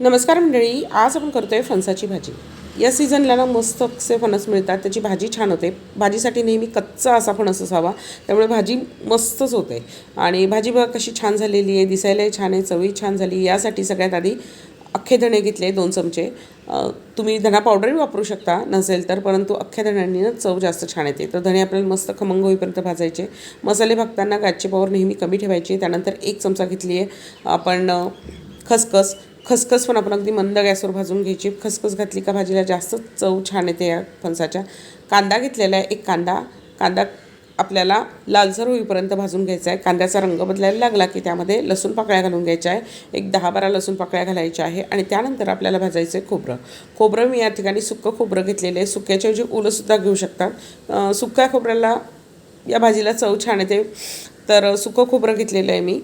नमस्कार मंडळी आज आपण करतो आहे फणसाची भाजी. या सीझनला ना मस्त असे फणस मिळतात त्याची भाजी छान होते. भाजीसाठी नेहमी कच्चा असा फणस असावा त्यामुळे भाजी मस्तच होते. आणि भाजी बघा कशी छान झालेली आहे दिसायलाही छान आहे चवही छान झाली यासाठी सगळ्यात आधी अख्खे धणे घेतले दोन चमचे. तुम्ही धणा पावडरही वापरू शकता नसेल तर परंतु अख्ख्या धण्यांनी ना चव जास्त छान येते. तर धणे आपल्याला मस्त खमंग होईपर्यंत भाजायचे. मसाले भागताना गॅसची पावर नेहमी कमी ठेवायची. त्यानंतर एक चमचा घेतली आहे आपण खसखस. खसखस पण आपण अगदी मंद गॅसवर भाजून घ्यायची. खसखस घातली का भाजीला जास्त चव छान येते या फणसाच्या. कांदा घेतलेला आहे एक कांदा. कांदा आपल्याला लालसर होईपर्यंत भाजून घ्यायचा आहे. कांद्याचा रंग बदलायला लागला की त्यामध्ये लसूण पाकळ्या घालून घ्यायच्या आहे. एक दहा बारा लसूण पाकळ्या घालायच्या आहे आणि त्यानंतर आपल्याला भाजायचं आहे खोबरं. खोबरं मी या ठिकाणी सुक्कं खोबरं घेतलेलं आहे. सुक्याच्या ऐवजी घेऊ शकतात. सुक्या खोबऱ्याला या भाजीला चव छान येते. तर सुकं खोबरं घेतलेलं आहे मी.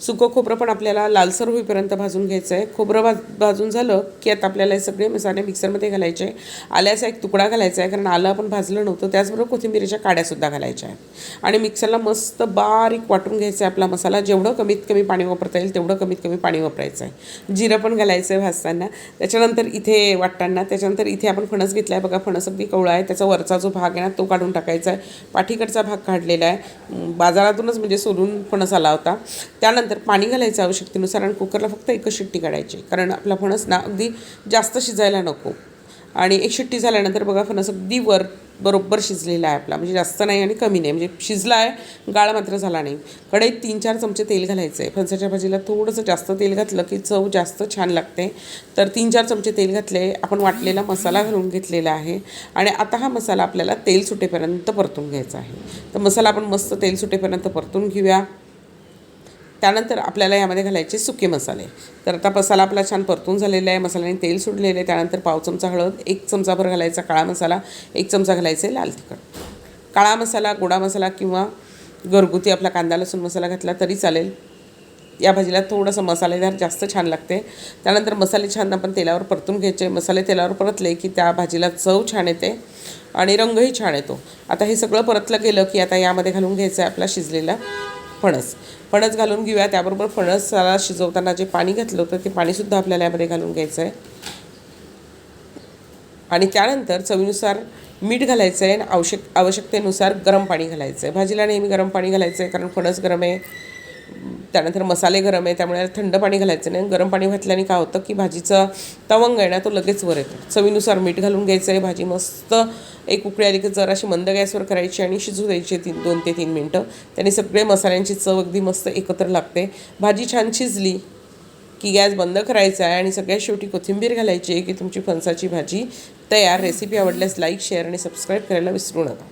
सुकं खोबरं पण आपल्याला लालसर होईपर्यंत भाजून घ्यायचं आहे खोबरं भाज भाजून झालं की आता आपल्याला हे सगळे मसाले मिक्सरमध्ये घालायचे. आल्याचा एक तुकडा घालायचा आहे कारण आलं आपण भाजलं नव्हतं त्याचबरोबर कोथिंबिरीच्या काड्यासुद्धा घालायच्या आहेत आणि मिक्सरला मस्त बारीक वाटून घ्यायचं आहे आपला मसाला. जेवढं कमीत कमी पाणी वापरता येईल तेवढं कमीत कमी पाणी वापरायचं आहे जिरं पण घालायचं आहे भाजताना. त्याच्यानंतर इथे वाटताना त्याच्यानंतर इथे आपण फणस घेतला आहे बघा फणस अगदी कवळा आहे. त्याचा वरचा जो भाग आहे ना तो काढून टाकायचा आहे पाठीकडचा भाग काढलेला आहे बाजारातूनच म्हणजे सोलून फणस आला होता. त्यानंतर त्यानंतर पाणी घालायचं आवश्यकतेनुसार आणि कुकरला फक्त एकच शिट्टी काढायची. कारण आपला फणस ना अगदी जास्त शिजायला नको. आणि एक शिट्टी झाल्यानंतर बघा फणस अगदी वर बरोबर शिजलेला आहे आपला. म्हणजे जास्त नाही आणि कमी नाही. म्हणजे शिजला आहे गाळ मात्र झाला नाही. कढईत तीन चार चमचे तेल घालायचं आहे फणसाच्या भाजीला थोडंसं जास्त तेल घातलं की चव जास्त छान लागते. तर तीन चार चमचे तेल घातले आपण वाटलेला मसाला घालून घेतलेला आहे. आणि आता हा मसाला आपल्याला तेल सुटेपर्यंत परतून घ्यायचा आहे. तर मसाला आपण मस्त तेल सुटेपर्यंत परतून घेऊया. त्यानंतर आपल्याला यामध्ये घालायचे सुके मसाले. तर आता मसाला आपला छान परतून झालेला आहे. मसाल्याने तेल सुटलेलं आहे. त्यानंतर पाव चमचा हळद एक चमचाभर घालायचा काळा मसाला एक चमचा घालायचा लाल तिखट. काळा मसाला गोडा मसाला किंवा घरगुती आपला कांदा लसूण मसाला घातला तरी चालेल. या भाजीला थोडंसं मसालेदार जास्त छान लागते. त्यानंतर मसाले छान आपण तेलावर परतून घ्यायचे. मसाले तेलावर परतले की त्या भाजीला चव छान येते आणि रंगही छान येतो. आता हे सगळं परतलं गेलं की आता यामध्ये घालून घ्यायचं आहे आपला शिजलेला फणस. फणस घालून घेऊया. त्याबरोबर फणसाला शिजवताना जे पाणी घातलं होतं ते पाणीसुद्धा आपल्याला यामध्ये घालून घ्यायचं आहे आणि त्यानंतर चवीनुसार मीठ घालायचं आहे आणि आवश्यक आवश्यकतेनुसार गरम पाणी घालायचं आहे भाजीला नेहमी गरम पाणी घालायचं आहे कारण फणस गरम आहे. त्यानंतर मसाले गरम आहे त्यामुळे थंड पाणी घालायचं नाही. गरम पाणी घातल्याने काय होतं की भाजीचा तवंग आहे ना तो लगेच वर येतो. चवीनुसार मीठ घालून घ्यायचं आहे भाजी मस्त एक उकळी आली की जराशी मंद गॅसवर करायची आणि शिजू द्यायची तीन दोन ते तीन मिनटं. त्याने सगळे मसाल्यांची चव अगदी मस्त एकत्र लागते. भाजी छान शिजली की गॅस बंद करायचा आहे आणि सगळ्यात शेवटी कोथिंबीर घालायची आहे की तुमची फणसाची भाजी तयार. रेसिपी आवडल्यास लाईक शेअर आणि सबस्क्राईब करायला विसरू नका.